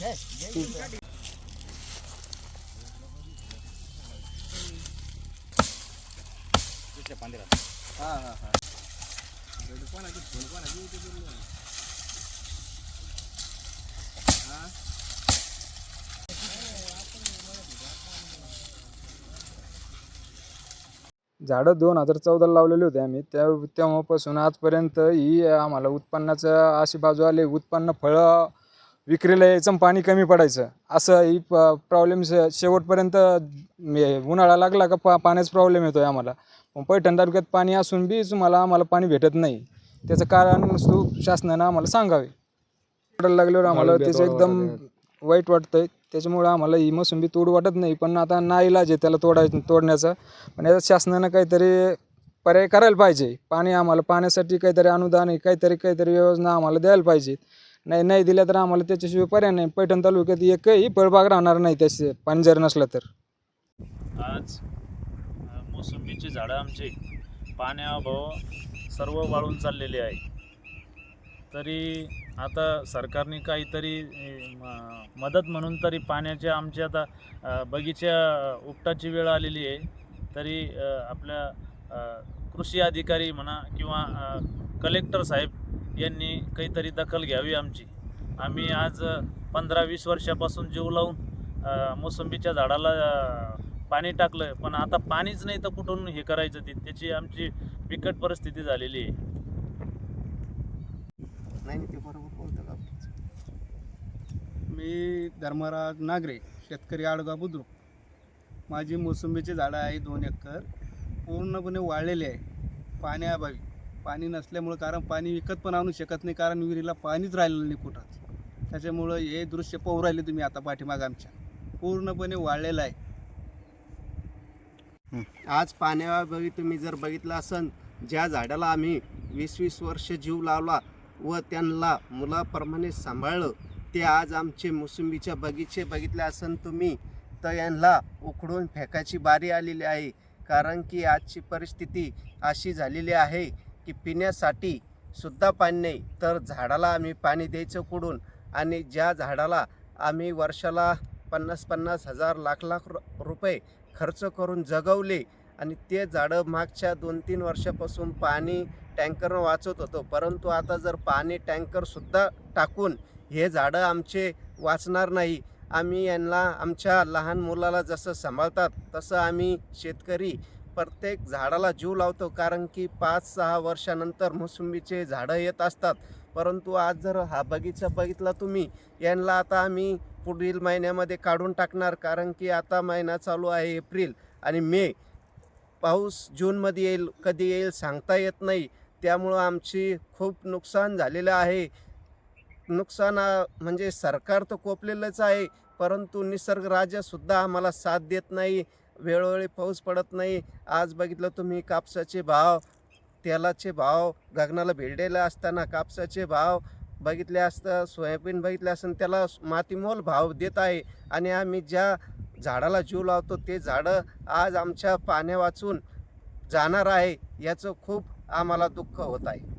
हा झाडं दोन हजार चौदाला लावलेले होते आम्ही. त्या तेव्हापासून आजपर्यंत ही आम्हाला उत्पन्नाचं अशी बाजू आली. उत्पन्न फळं विक्रीला यायचं पाणी कमी पडायचं. असं ही प प्रॉब्लेम शेवटपर्यंत उन्हाळा लागला का पा पाण्याचा प्रॉब्लेम येतो आहे आम्हाला. पण पैठण तालुक्यात पाणी असून बी तुम्हाला आम्हाला पाणी भेटत नाही. त्याचं कारण सु शासनानं आम्हाला सांगावे. पडायला लागल्यावर आम्हाला त्याचं एकदम वाईट वाटतंय. त्याच्यामुळं आम्हाला ही मोसंबी तोडू वाटत नाही. पण आता नाईलाज आहे त्याला तोडाय तोडण्याचा. पण याचा शासनानं काहीतरी पर्याय करायला पाहिजे. पाणी आम्हाला पाण्यासाठी काहीतरी अनुदान आहे काहीतरी काहीतरी योजना आम्हाला द्यायला पाहिजे नाही नाही दिल्या तर आम्हाला त्याच्याशिवाय पर्याय नाही. पैठण तालुक्यात एकही फळबाग राहणार नाही त्याचे पाणी जर नसलं तर. आज मोसंबीची झाडं आमची पाण्याअभाव सर्व वाळून चाललेले आहे. तरी आता सरकारने काहीतरी मदत म्हणून तरी पाण्याच्या आमच्या आता बगीचा बगीच्या उपटाची वेळ आलेली आहे. तरी आपल्या कृषी अधिकारी म्हणा किंवा कलेक्टर साहेब यांनी काहीतरी दखल घ्यावी आमची. आम्ही आज पंधरा वीस वर्षापासून जीव लावून मोसंबीच्या झाडाला पाणी टाकलं पण आता पाणीच नाही तर कुठून हे करायचं ते? त्याची आमची बिकट परिस्थिती झालेली आहे. मी धर्मराज नागरे शेतकरी आडगाव बुद्रुक. माझी मोसंबीची झाडं आहे दोन एकर. पूर्णपणे वाळलेली आहे. पाण्याअभावी पाणी नसल्यामुळं कारण पाणी विकत पण आणू शकत नाही कारण विहिरीला पाणीच राहिलेलं नाही कुठंच. त्याच्यामुळं हे दृश्य पाहू राहिले तुम्ही आता पाठीमाग आमच्या. पूर्णपणे वाळलेलं आहे. आज पाण्याबाबी तुम्ही जर बघितलं असन ज्या झाडाला आम्ही वीस वीस वर्ष जीव लावला व त्यांना मुलाप्रमाणे सांभाळलं ते आज आमचे मोसंबीच्या बगीचे बघितले असन तुम्ही तर यांना उखडून फेकायची बारी आलेली आहे. कारण की आजची परिस्थिती अशी झालेली आहे की पिण्यासाठी सुद्धा पाणी नाही. तर झाडाला आम्ही पाणी द्यायचं कुडून आणि ज्या झाडाला आम्ही वर्षाला पन्नास पन्नास हजार लाख लाख रु- रुपये खर्च करून जगवले आणि ते झाडं मागच्या दोन तीन वर्षापासून पाणी टँकरनं वाचवत होतो. परंतु आता जर पाणी टँकरसुद्धा टाकून हे झाडं आमचे वाचणार नाही. आम्ही यांना आमच्या लहान मुलाला जसं सांभाळतात तसं आम्ही शेतकरी प्रत्येक झाडाला जीव लावतो कारण की पाच सहा वर्षानंतर मोसंबीचे झाडं येत असतात. परंतु आज जर हा बगीचा बघितला तुम्ही यांना आता आम्ही पुढील महिन्यामध्ये काढून टाकणार कारण की आता महिना चालू आहे एप्रिल आणि मे. पाऊस जूनमध्ये येईल कधी येईल सांगता येत नाही. त्यामुळं आमची खूप नुकसान झालेलं आहे. नुकसान म्हणजे सरकार तर कोपलेलंच आहे परंतु निसर्गराजसुद्धा आम्हाला साथ देत नाही. वेळोवेळी पाऊस पडत नाही. आज बघितलं तुम्ही कापसाचे भाव तेलाचे भाव गगनाला भिडलेले असताना कापसाचे भाव बघितले असतं सोयाबीन बघितले असतं त्याला मातीमोल भाव देत आहे. आणि आम्ही ज्या झाडाला जीव लावतो ते झाडं आज आमच्या पाण्या वाचून जाणार आहे. याचं खूप आम्हाला दुःख होत आहे.